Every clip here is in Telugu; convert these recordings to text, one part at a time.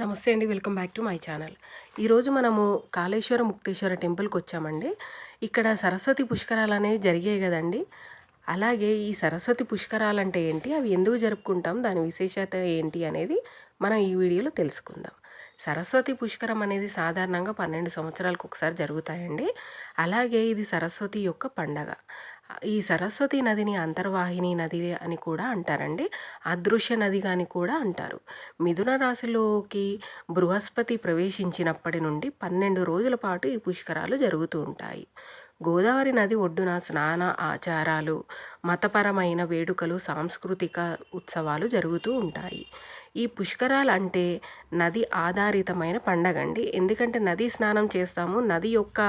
నమస్తే అండి. Welcome back to my channel. ఈరోజు మనము కాళేశ్వర ముక్తేశ్వర టెంపుల్కి వచ్చామండి. ఇక్కడ సరస్వతి పుష్కరాలు అనేవి జరిగాయి కదండి. అలాగే ఈ సరస్వతి పుష్కరాలు అంటే ఏంటి? అవి ఎందుకు జరుపుకుంటాం? దాని విశేషత ఏంటి? అనేది మనం ఈ వీడియోలో తెలుసుకుందాం. సరస్వతి పుష్కరం అనేది సాధారణంగా పన్నెండు సంవత్సరాలకు ఒకసారి జరుగుతాయండి. అలాగే ఇది సరస్వతి యొక్క పండగ. ఈ సరస్వతి నదిని అంతర్వాహిని నది అని కూడా అంటారండి. అదృశ్య నది అని కూడా అంటారు. మిథున రాశిలోకి బృహస్పతి ప్రవేశించినప్పటి నుండి పన్నెండు రోజుల పాటు ఈ పుష్కరాలు జరుగుతూ ఉంటాయి. గోదావరి నది ఒడ్డున స్నాన ఆచారాలు మతపరమైన వేడుకలు సాంస్కృతిక ఉత్సవాలు జరుగుతూ ఉంటాయి. ఈ పుష్కరాలు అంటే నది ఆధారితమైన పండగ అండి ఎందుకంటే నది స్నానం చేస్తాము. నది యొక్క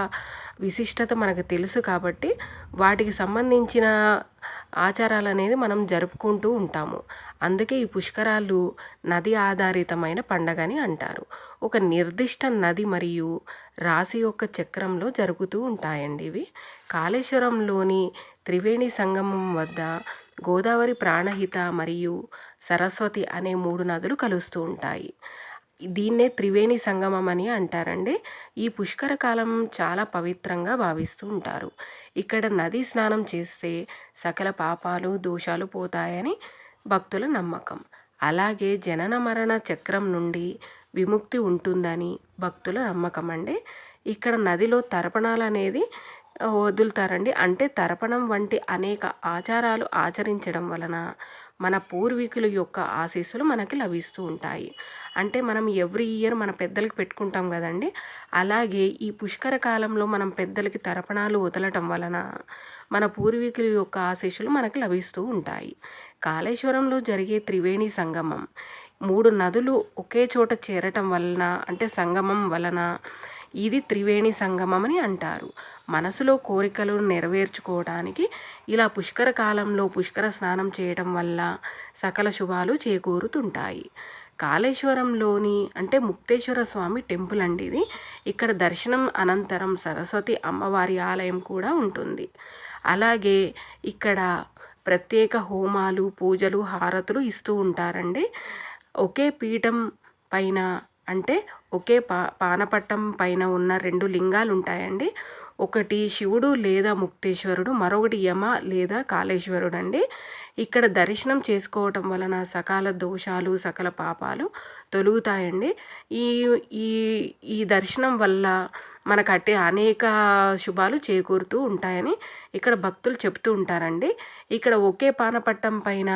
విశిష్టత మనకు తెలుసు కాబట్టి వాటికి సంబంధించిన ఆచారాలు అనేది మనం జరుపుకుంటూ ఉంటాము. అందుకే ఈ పుష్కరాలు నది ఆధారితమైన పండగని అంటారు. ఒక నిర్దిష్ట నది మరియు రాశి యొక్క చక్రంలో జరుగుతూ ఉంటాయండి ఇవి. కాళేశ్వరంలోని త్రివేణి సంగమం వద్ద గోదావరి ప్రాణహిత మరియు సరస్వతి అనే మూడు నదులు కలుస్తూ ఉంటాయి. దీన్నే త్రివేణి సంగమం అని అంటారండి. ఈ పుష్కర కాలం చాలా పవిత్రంగా భావిస్తూ ఉంటారు. ఇక్కడ నది స్నానం చేస్తే సకల పాపాలు దోషాలు పోతాయని భక్తుల నమ్మకం. అలాగే జనన మరణ చక్రం నుండి విముక్తి ఉంటుందని భక్తుల నమ్మకం అండి. ఇక్కడ నదిలో తర్పణాలు అనేది వదులుతారండి. అంటే తర్పణం వంటి అనేక ఆచారాలు ఆచరించడం వలన మన పూర్వీకుల యొక్క ఆశీస్సులు మనకి లభిస్తూ ఉంటాయి. అంటే మనం ఎవ్రీ ఇయర్ మన పెద్దలకు పెట్టుకుంటాం కదండి. అలాగే ఈ పుష్కర కాలంలో మనం పెద్దలకి తర్పణాలు వదలటం వలన మన పూర్వీకుల యొక్క ఆశీస్సులు మనకు లభిస్తూ ఉంటాయి. కాళేశ్వరంలో జరిగే త్రివేణి సంగమం మూడు నదులు ఒకే చోట చేరటం వలన అంటే సంగమం వలన ఇది త్రివేణి సంగమం అని అంటారు. మనసులో కోరికలు నెరవేర్చుకోవడానికి ఇలా పుష్కర కాలంలో పుష్కర స్నానం చేయటం వల్ల సకల శుభాలు చేకూరుతుంటాయి. కాళేశ్వరంలోని అంటే ముక్తేశ్వర స్వామి టెంపుల్ అండి ఇది. ఇక్కడ దర్శనం అనంతరం సరస్వతి అమ్మవారి ఆలయం కూడా ఉంటుంది. అలాగే ఇక్కడ ప్రత్యేక హోమాలు పూజలు హారతులు ఇస్తూ ఉంటారండి. ఒకే పీఠం పైన అంటే ఒకే పా పానపట్టం పైన ఉన్న రెండు లింగాలు ఉంటాయండి ఒకటి శివుడు లేదా ముక్తేశ్వరుడు మరొకటి యమ లేదా కాళేశ్వరుడు అండి ఇక్కడ దర్శనం చేసుకోవటం వలన సకాల దోషాలు సకల పాపాలు తొలుగుతాయండి. ఈ ఈ ఈ దర్శనం వల్ల మనకు అట్టే అనేక శుభాలు చేకూరుతూ ఉంటాయని ఇక్కడ భక్తులు చెప్తూ ఉంటారండి. ఇక్కడ ఒకే పానపట్టం పైన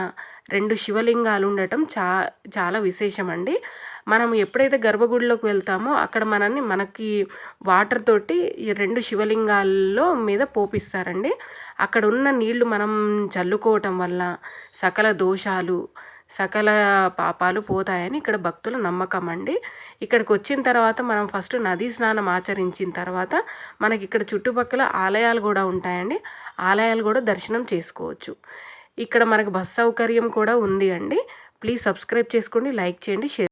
రెండు శివలింగాలు ఉండటం చా చాలా విశేషం అండి మనం ఎప్పుడైతే గర్భగుడిలోకి వెళ్తామో అక్కడ మనల్ని మనకి వాటర్ తోటి ఈ రెండు శివలింగాల్లో మీద పోపిస్తారండి. అక్కడ ఉన్న నీళ్ళు మనం చల్లుకోవటం వల్ల సకల దోషాలు సకల పాపాలు పోతాయని ఇక్కడ భక్తుల నమ్మకం అండి. ఇక్కడికి వచ్చిన తర్వాత మనం ఫస్ట్ నదీ స్నానం ఆచరించిన తర్వాత మనకి ఇక్కడ చుట్టుపక్కల ఆలయాలు కూడా ఉంటాయండి. ఆలయాలు కూడా దర్శనం చేసుకోవచ్చు. ఇక్కడ మనకు బస్ సౌకర్యం కూడా ఉంది అండి. ప్లీజ్ సబ్స్క్రైబ్ చేసుకోండి లైక్ చేయండి షేర్